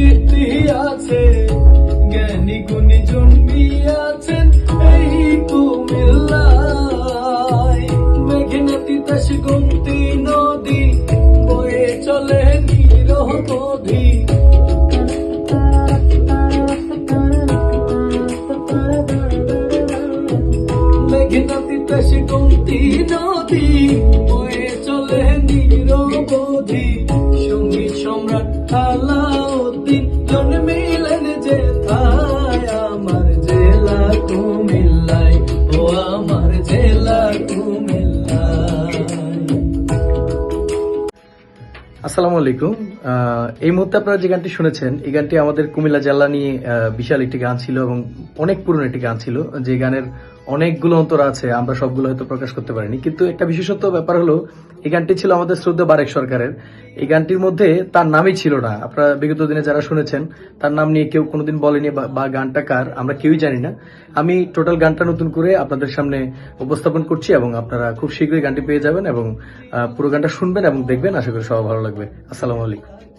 কীর্তি আছে জ্ঞানী গুণী জন্মিয়াছেন, এই কুমিল্লায়। মেঘনাতি তাস গুমতি নদী, বয়ে চলে নিরহ নদী মেঘনাতি তাস গুমতি নদী, বয়ে চলে নিরবধি সংগীত সম্রাট আলা আসসালামু আলাইকুম। এই মুহূর্তে আপনারা যে গানটি শুনেছেন, এই গানটি আমাদের কুমিল্লা জেলা নিয়ে বিশাল একটি গান ছিল এবং অনেক পুরনো একটি গান ছিল। যে গানের অনেকগুলো অন্তর আছে, আমরা সবগুলো হয়তো প্রকাশ করতে পারিনি। কিন্তু একটা বিশেষত্ব ব্যাপার হলো, এই গানটি ছিল আমাদের শ্রদ্ধা বারেক সরকারের। এই গানটির মধ্যে তার নামই ছিল না। আপনারা বিগত দিনে যারা শুনেছেন, তার নাম নিয়ে কেউ কোনোদিন বলেনি বা- গানটা কার, আমরা কেউই জানি না। আমি টোটাল গানটা নতুন করে আপনাদের সামনে উপস্থাপন করছি এবং আপনারা খুব শীঘ্রই গানটি পেয়ে যাবেন এবং পুরো গানটা শুনবেন এবং দেখবেন। আশা করি সবার ভালো লাগবে। আসসালামু আলাইকুম।